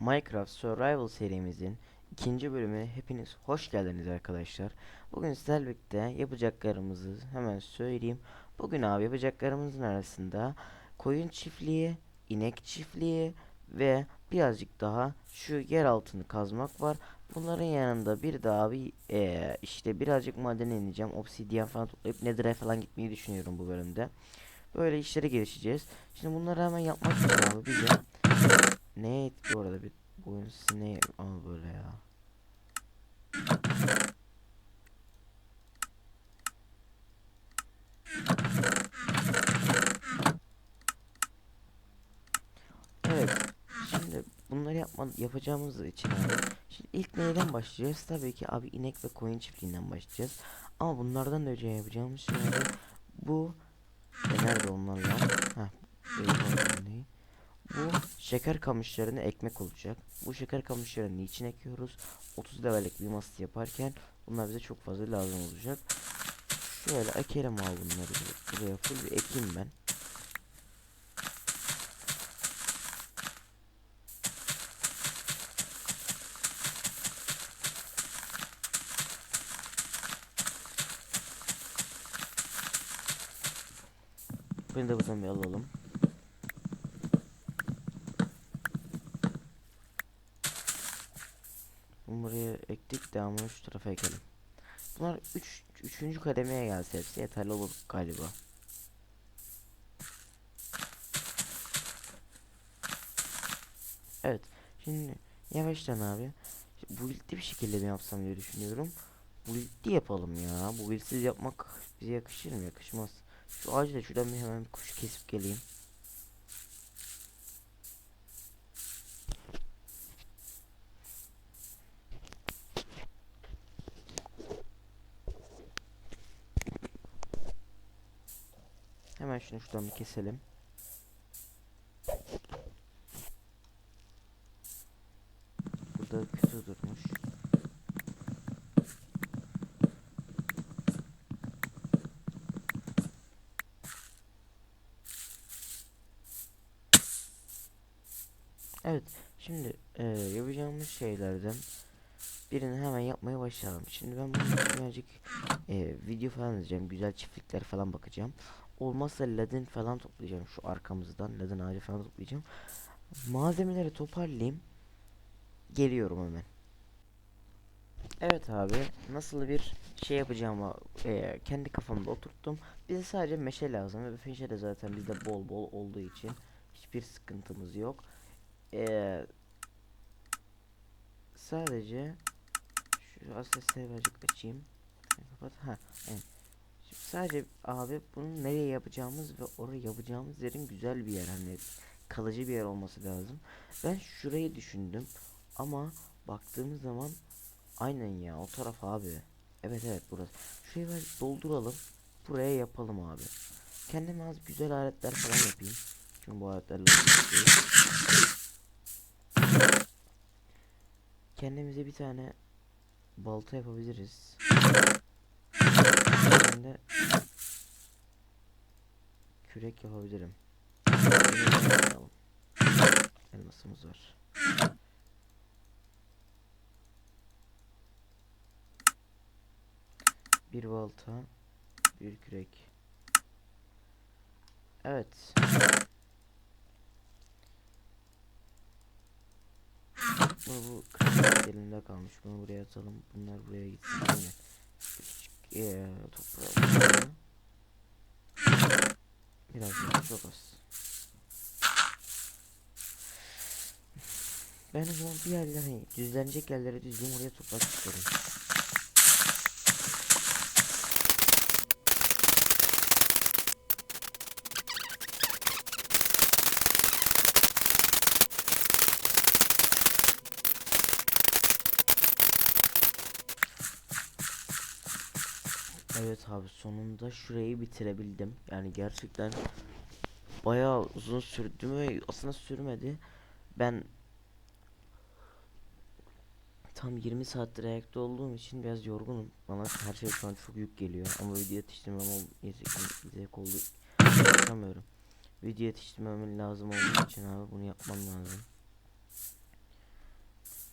Minecraft Survival serimizin ikinci bölümüne hepiniz hoş geldiniz arkadaşlar. Bugün sizlerle birlikte yapacaklarımızı hemen söyleyeyim. Bugün abi yapacaklarımızın arasında koyun çiftliği, inek çiftliği ve birazcık daha şu yer altını kazmak var. Bunların yanında bir daha abi eee, işte birazcık madene ineceğim. Obsidyen falan toplayıp Nether'a falan gitmeyi düşünüyorum bu bölümde. Böyle işlere girişeceğiz. Şimdi bunları hemen yapmak için abi bize ne et bu arada bir oyun sineği ama böyle ya. Evet. Şimdi bunları yapma, yapacağımız için abi. Şimdi ilk neyden başlayacağız? Tabii ki abi inek ve koyun çiftliğinden başlayacağız. Ama bunlardan önce yapacağımız şey abi bu e, nerede onlar lan? Heh, e? Bu şeker kamışlarına ekmek olacak. Bu şeker kamışlarını niçin ekiyoruz? 30 levellik bir mast yaparken bunlar bize çok fazla lazım olacak. Şöyle ekelim abi bunları. Buraya full bir ekeyim ben. Bunu da buradan bir alalım. Bunu buraya ektik devamını şu tarafa ekelim. Bunlar 3 üç, üçüncü kademeye gelse hepsi yeterli olur galiba. Evet. Şimdi yavaştan abi. Bu build'i bir şekilde mi yapsam diye düşünüyorum. Bu build'i yapalım ya. Bu build'siz yapmak bize yakışır mı? Yakışmaz. Şu ağacı da şuradan bir hemen kuş kesip geleyim. Şunu şuradan bir keselim. Burada kötü durmuş. Evet, şimdi eee, yapacağımız şeylerden birini hemen yapmaya başlayalım. Şimdi ben bunu birazcık eee, video falan izleyeceğim, güzel çiftlikler falan bakacağım. Olmazsa ladin falan toplayacağım şu arkamızdan, ladin ağacı falan toplayacağım. Malzemeleri toparlayayım, geliyorum hemen. Evet abi, nasıl bir şey yapacağımı eee, kendi kafamda oturttum. Bize sadece meşe lazım ve meşe de zaten bizde bol bol olduğu için hiçbir sıkıntımız yok. Eee sadece şu sesleri birazcık açayım. Kapat. Ha, evet. Şimdi sadece abi bunu nereye yapacağımız ve oraya yapacağımız yerin güzel bir yer hani kalıcı bir yer olması lazım. Ben şurayı düşündüm ama baktığımız zaman aynen ya o taraf abi. Evet evet burası. Şurayı ben dolduralım. Buraya yapalım abi. Kendime az güzel aletler falan yapayım. Çünkü bu aletler lazım değil. Kendimize bir tane balta yapabiliriz. Ben de kürek yapabilirim. Elmasımız var. Bir balta, bir kürek. Evet. Bu, bu elimde kalmış. Bunu buraya atalım. Bunlar buraya gitsin. Eee toprağı. Biraz daha. Ben o zaman bir hani düzlenecek yerlere düzleyeyim oraya toprak çıkarım. Evet abi sonunda şurayı bitirebildim. Yani gerçekten bayağı uzun sürdü mü? Aslında sürmedi. Ben tam 20 saattir ayakta olduğum için biraz yorgunum. Bana her şey şu an çok yük geliyor. Ama video yetiştirmem zevk oldu. Yapamıyorum. Video yetiştirmem lazım olduğu için abi bunu yapmam lazım.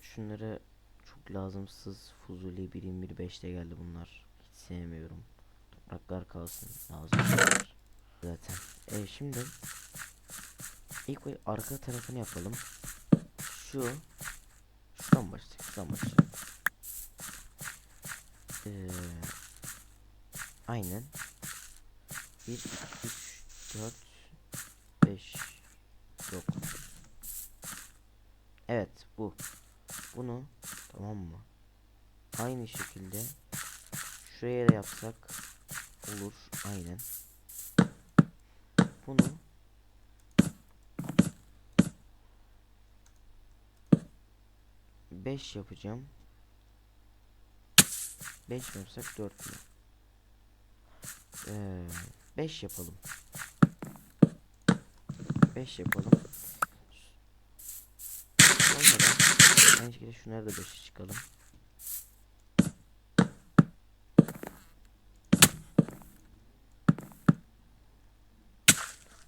şunları çok lazımsız Fuzuli 1.25'te geldi bunlar. Sevmiyorum. Topraklar kalsın. Lazım. Zaten. E şimdi ilk arka tarafını yapalım. Şu şuradan başlayalım. Şuradan başlayalım. Ee, aynen. 1 2 3 4 5 yok. Evet bu. Bunu tamam mı? Aynı şekilde yapsak olur aynen. Bunu beş yapacağım. Beş yapsak dört mü? Ee, beş yapalım. Beş yapalım. Sonra aynı şekilde şunları da 5'e çıkalım.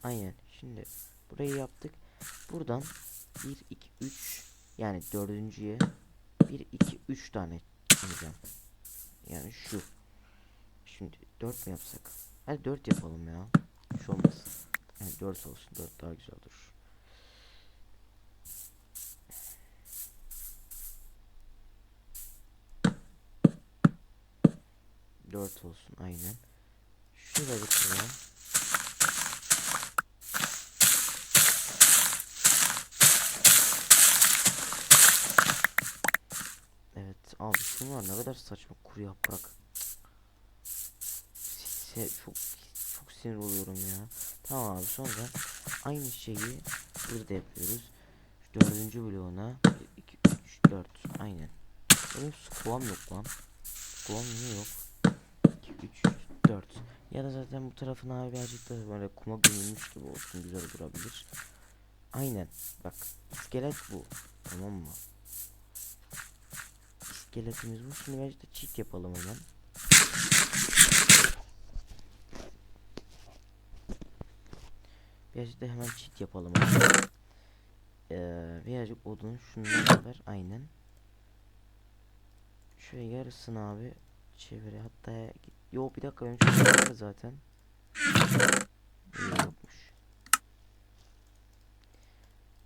Aynen. Şimdi burayı yaptık. Buradan 1 2 3 yani dördüncüye 1 2 3 tane yapacağım. Yani şu. Şimdi 4 mü yapsak? Hadi 4 yapalım ya. Şu olmasın. Yani 4 olsun. 4 daha güzel olur. Dört olsun aynen. Şurada bitireyim. Evet abi şunlar ne kadar saçma kuru yaprak. Se çok çok sinir oluyorum ya. Tamam abi sonra aynı şeyi burada yapıyoruz. Şu dördüncü bloğuna 2 3 4 aynen. Benim skolam yok lan. Skolam niye yok? 2 3 4 ya da zaten bu tarafın abi birazcık da böyle kuma gömülmüş gibi olsun güzel durabilir. Aynen bak iskelet bu tamam mı? İskeletimiz bu şimdi birazcık da cheat yapalım hemen. Birazcık da hemen cheat yapalım. Ee, birazcık odun şundan kadar aynen. Şöyle yarısını abi çevire hatta Yo bir dakika benim çok zaten. İyi yokmuş.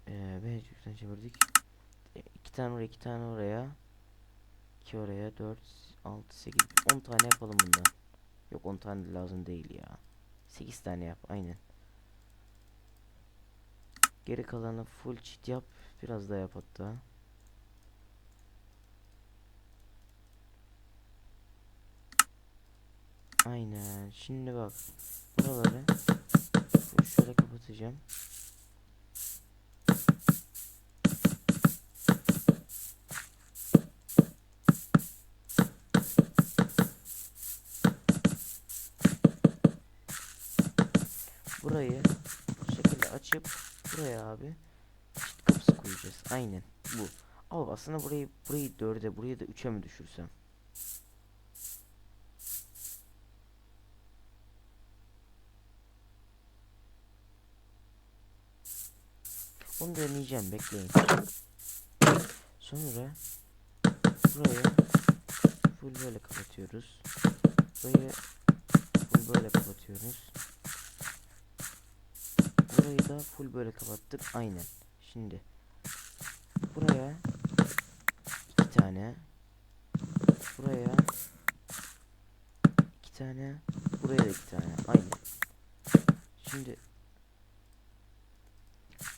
Ee, Beşiktaş'tan çevirdik. E, iki tane oraya, iki tane oraya. İki oraya, dört, altı, sekiz, on tane yapalım bundan. Yok on tane de lazım değil ya. Sekiz tane yap, aynen. Geri kalanı full cheat yap, biraz daha yap hatta. Aynen. Şimdi bak. Buraları şöyle kapatacağım. Burayı bu şekilde açıp buraya abi çift kapısı koyacağız. Aynen bu. Ama aslında burayı burayı dörde burayı da üçe mi düşürsem? Onu deneyeceğim bekleyin. Sonra buraya full böyle kapatıyoruz. Burayı full böyle kapatıyoruz. Burayı da full böyle kapattık. Aynen. Şimdi buraya iki tane buraya iki tane buraya da iki tane. Aynen. Şimdi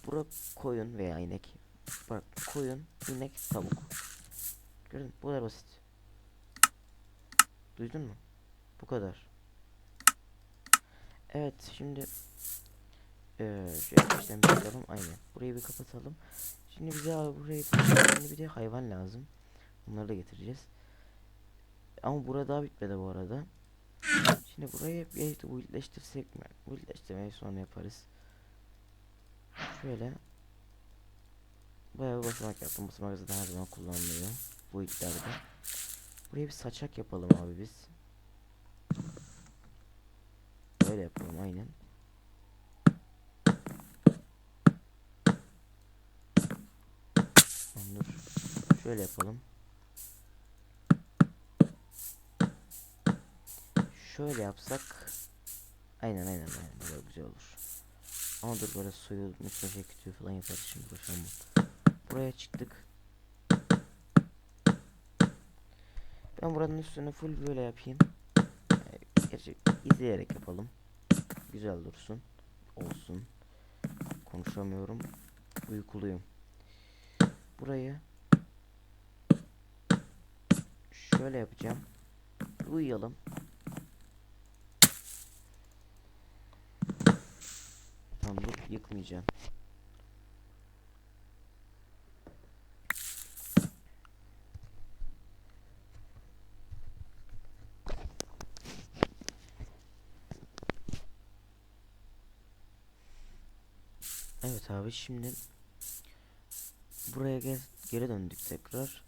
Bura koyun veya inek. Bak koyun, inek, tavuk. Gördün mü? Bu kadar basit. Duydun mu? Bu kadar. Evet şimdi ee, şu işlemi yapalım aynen. Burayı bir kapatalım. Şimdi bize burayı şimdi bir de hayvan lazım. Bunları da getireceğiz. Ama burada daha bitmedi bu arada. Şimdi burayı bir buildleştirsek mi? Buildleştirmeyi sonra yaparız. Şöyle Bayağı bir basamak yaptım. Basamak zaten her zaman kullanılıyor. Bu itlerde. Buraya bir saçak yapalım abi biz. Böyle yapalım aynen. Şöyle yapalım. Şöyle yapsak. Aynen aynen aynen böyle güzel olur. Ama dur böyle suyu mutfağa kütüğü falan yaparız şimdi boşanma. Buraya çıktık. Ben buranın üstüne full böyle yapayım. Ee, Gerçi izleyerek yapalım. Güzel dursun. Olsun. Konuşamıyorum. Uykuluyum. Burayı şöyle yapacağım. Uyuyalım. Tamam dur yıkmayacağım. Evet abi şimdi buraya geri döndük tekrar.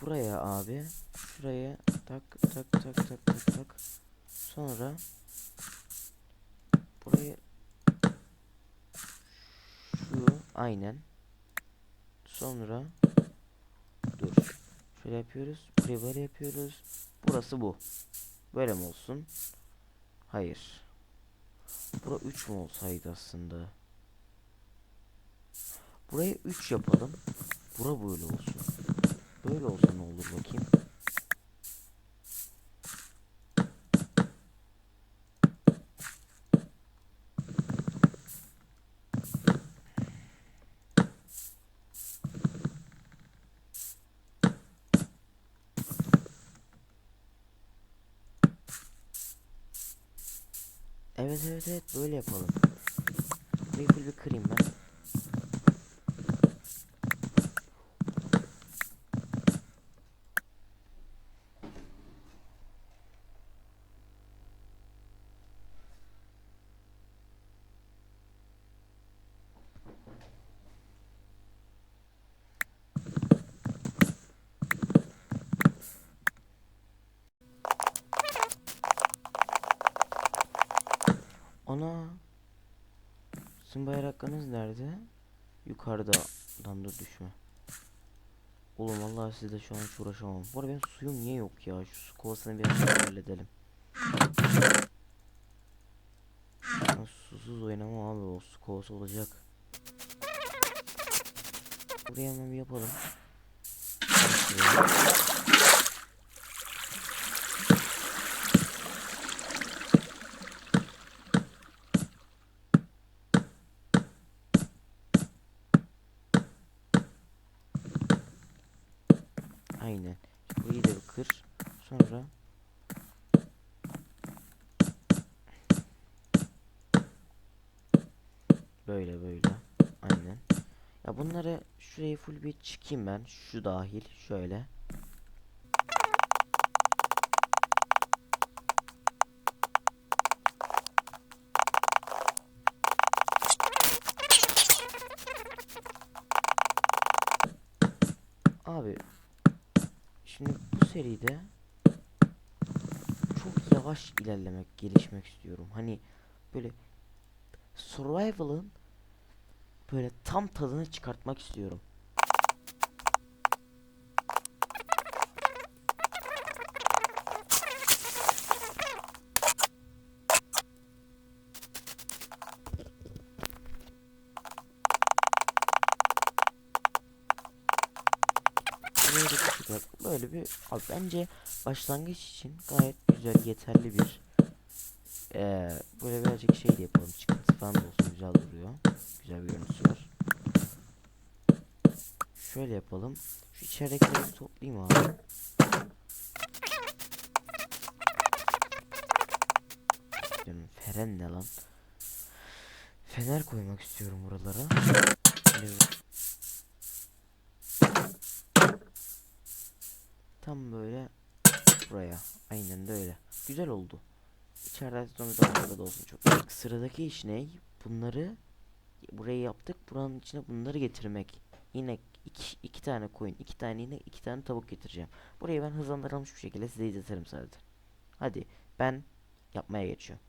Buraya abi şuraya tak tak tak tak tak tak. Sonra burayı şu aynen. Sonra dur. Şöyle yapıyoruz. Burayı böyle yapıyoruz. Burası bu. Böyle mi olsun? Hayır. Bura 3 mü olsaydı aslında? Buraya 3 yapalım. Bura böyle olsun. Böyle olsa ne olur bakayım. Evet evet böyle yapalım. Bir kırayım ben. Ana. Sizin bayraklarınız nerede? Yukarıda. Lan dur düşme. Oğlum vallahi sizle şu an hiç uğraşamam. Bu arada benim suyum niye yok ya? Şu su kovasını biraz halledelim. Ben susuz oynamam abi o su kovası olacak. Buraya hemen bir yapalım. Böyle böyle. Aynen. Ya bunları şuraya full bir çıkayım ben. Şu dahil şöyle. Abi Şimdi bu seride çok yavaş ilerlemek, gelişmek istiyorum. Hani böyle survival'ın böyle tam tadını çıkartmak istiyorum. Bak- Böyle bir abi bence başlangıç için gayet güzel yeterli bir eee böyle birazcık şey de yapalım çıkıntı falan olsun güzel duruyor güzel bir görüntüsü var şöyle yapalım şu içeridekileri toplayayım abi Diyorum, Feren ne lan Fener koymak istiyorum buralara Tam böyle buraya. Aynen de öyle. Güzel oldu. İçeride zombi de orada da olsun çok. Sıradaki iş ne? Bunları buraya yaptık. Buranın içine bunları getirmek. Yine iki, iki tane koyun, iki tane yine iki tane tavuk getireceğim. Burayı ben hızlandırılmış bir şekilde size izletirim zaten. Hadi ben yapmaya geçiyorum.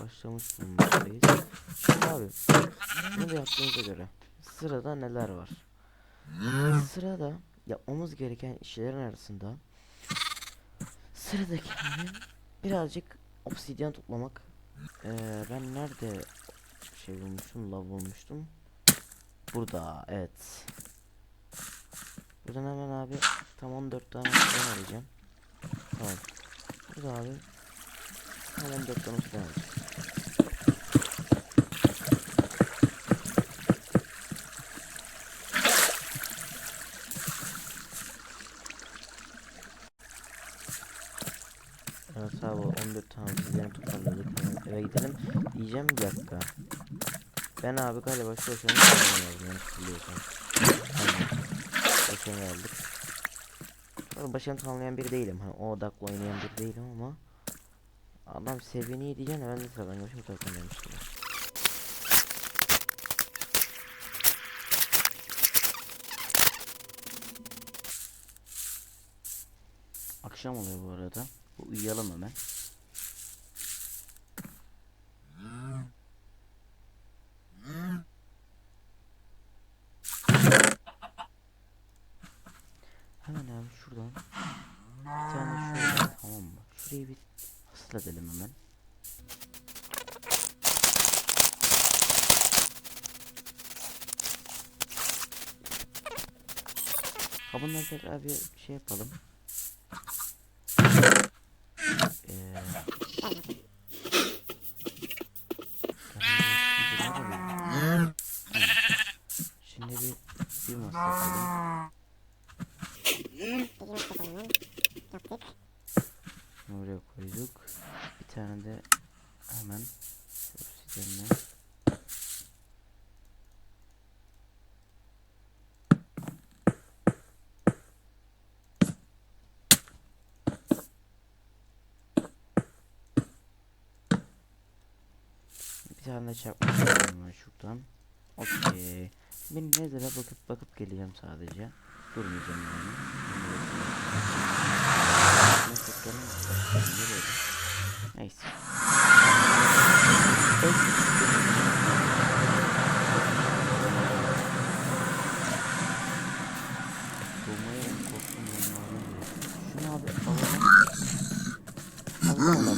Başlamış bulunmaktayız. Abi bunu yaptığımıza göre sırada neler var? Sırada yapmamız gereken işlerin arasında sıradaki birazcık obsidyen toplamak. Ee, ben nerede şey bulmuştum, lav bulmuştum. Burada, evet. Buradan hemen abi tam 14 tane obsidyen arayacağım. Tamam. Burada abi tam 14 tane obsidyen arayacağım. Evet abi 14 tane obsidyen toparladık. Hemen eve gidelim. Diyeceğim bir dakika. Ben abi galiba şu aşamayı tamamlayalım yanlış biliyorsam. Tamam. Aşamayı aldık. Başını tamamlayan biri değilim. Hani o odakla oynayan biri değilim ama Adam seviyeni iyi diyeceğim ben de sıradan başımı tamamlamıştım. Akşam oluyor bu arada. Uyuyalım. Hemen abi şuradan bir tane şöyle tamam mı? Şurayı bir hasıl edelim hemen. Ha bunları tekrar bir şey yapalım. Eee Şimdi bir bir masa yapalım. Bunu Oraya koyduk. Bir tane de hemen obsidyenle. Bir tane de yapalım ben şuradan. Okey. Ben Nether'a bakıp bakıp geleceğim sadece. Durmayacağım yani. Böyle. Neyse. Bulmaya en korktuğum yanlardan biri. Şunu abi alalım. Allah Allah.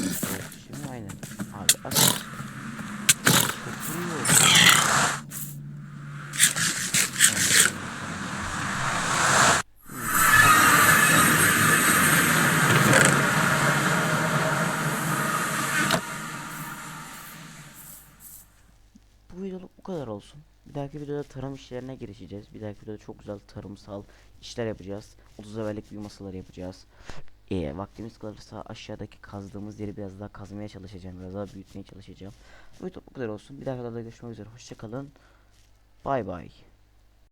Şimdi aynen. Abi aç. Kokuyor. Bu videoluk bu kadar olsun. Bir dahaki videoda tarım işlerine girişeceğiz. Bir dahaki videoda çok güzel tarımsal işler yapacağız. 30 levellik büyü masaları yapacağız. Ee, vaktimiz kalırsa aşağıdaki kazdığımız yeri biraz daha kazmaya çalışacağım. Biraz daha büyütmeye çalışacağım. Bu video bu kadar olsun. Bir dahaki videoda görüşmek üzere. Hoşçakalın. Bay bay.